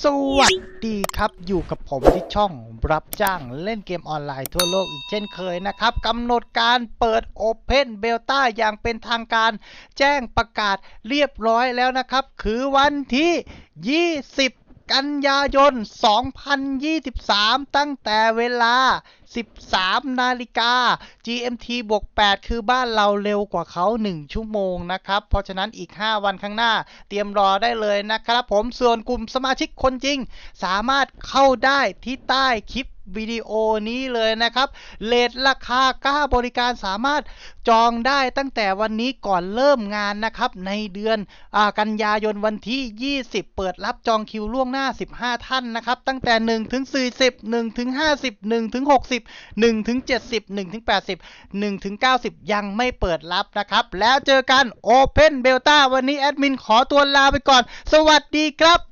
สวัสดีครับอยู่กับผมที่ช่องรับจ้างเล่นเกมออนไลน์ทั่วโลกอีกเช่นเคยนะครับกำหนดการเปิด Open Beta อย่างเป็นทางการแจ้งประกาศเรียบร้อยแล้วนะครับ คือวันที่ 20 กันยายน 2023 ตั้งแต่เวลา 13 นาฬิกา GMT บวก 8 คือบ้านเราเร็วกว่าเขา 1 ชั่วโมงนะครับ เพราะฉะนั้นอีก 5 วันข้างหน้า เตรียมรอได้เลยนะครับผม ส่วนกลุ่มสมาชิกคนจริง สามารถเข้าได้ที่ใต้คลิป วิดีโอนี้เลยนะครับ เลทราคาค่าบริการสามารถจองได้ตั้งแต่วันนี้ก่อนเริ่มงานนะครับ ในเดือนอกันยายนวันที่ 20 เปิดรับจองคิวล่วงหน้า 15 ท่านนะครับ ตั้งแต่ 1 ถึง 40 1 ถึง 50 1 ถึง 60 1 ถึง 70 1 ถึง 80 1 ถึง 90 ยังไม่เปิดรับนะครับ แล้วเจอกัน Open Beta วันนี้แอดมินขอตัวลาไปก่อน สวัสดีครับ